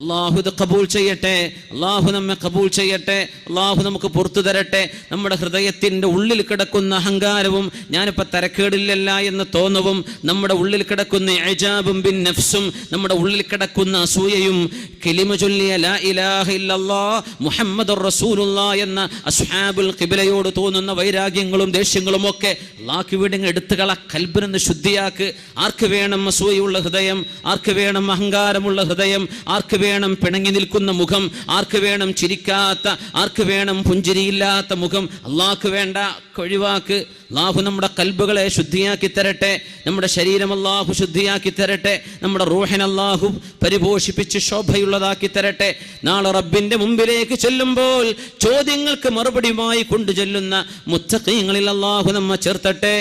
അള്ളാഹു ഇത് കബൂൽ ചെയ്യട്ടെ അള്ളാഹു നമ്മെ കബൂൽ ചെയ്യട്ടെ അള്ളാഹു നമുക്ക് പുറത്തു തരട്ടെ. നമ്മുടെ ഹൃദയത്തിന്റെ ഉള്ളിൽ കിടക്കുന്ന അഹങ്കാരവും ഞാനിപ്പോൾ തരക്കേടില്ലല്ല എന്ന് തോന്നവും നമ്മുടെ ഉള്ളിൽ കിടക്കുന്ന എജാബും ബിൻ നഫ്സും നമ്മുടെ ഉള്ളിൽ കിടക്കുന്ന അസൂയയും കിലിമ ചൊല്ലിയ ലാ ഇലാഹ ഇല്ലല്ലാ മുഹമ്മദ് റസൂലുള്ള എന്ന അസ്ഹാബുൽ കിബിലയോട് തോന്നുന്ന വൈരാഗ്യങ്ങളും ദേഷ്യങ്ങളും ഒക്കെ അള്ളാഹ്ക്ക് എടുത്തു എടുത്തുകള കൽബിനെന്ന് ശുദ്ധിയാക്ക്. ആർക്ക് വേണം അസൂയുള്ള ഹൃദയം? ആർക്ക് വേണം അഹങ്കാരമുള്ള ഹൃദയം? ആർക്ക് വേണം പിണങ്ങി നിൽക്കുന്ന മുഖം? ആർക്ക് വേണം ചിരിക്കാത്ത? ആർക്ക് വേണം പുഞ്ചിരിയില്ലാത്ത മുഖം? അള്ളാഹ്ക്ക് വേണ്ട ഒഴിവാക്ക് അള്ളാഹു നമ്മുടെ കൽബുകളെ ശുദ്ധിയാക്കി തരട്ടെ. നമ്മുടെ ശരീരം അള്ളാഹു ശുദ്ധിയാക്കി തരട്ടെ. നമ്മുടെ റൂഹൻ അള്ളാഹു പരിപോഷിപ്പിച്ച് ശോഭയുള്ളതാക്കി തരട്ടെ. നാളെ റബ്ബിന്റെ മുമ്പിലേക്ക് ചെല്ലുമ്പോൾ ചോദ്യങ്ങൾക്ക് മറുപടിയുമായി കൊണ്ടു ചെല്ലുന്ന മുത്തക്കീങ്ങളിൽ അള്ളാഹു നമ്മ ചേർത്തട്ടെ.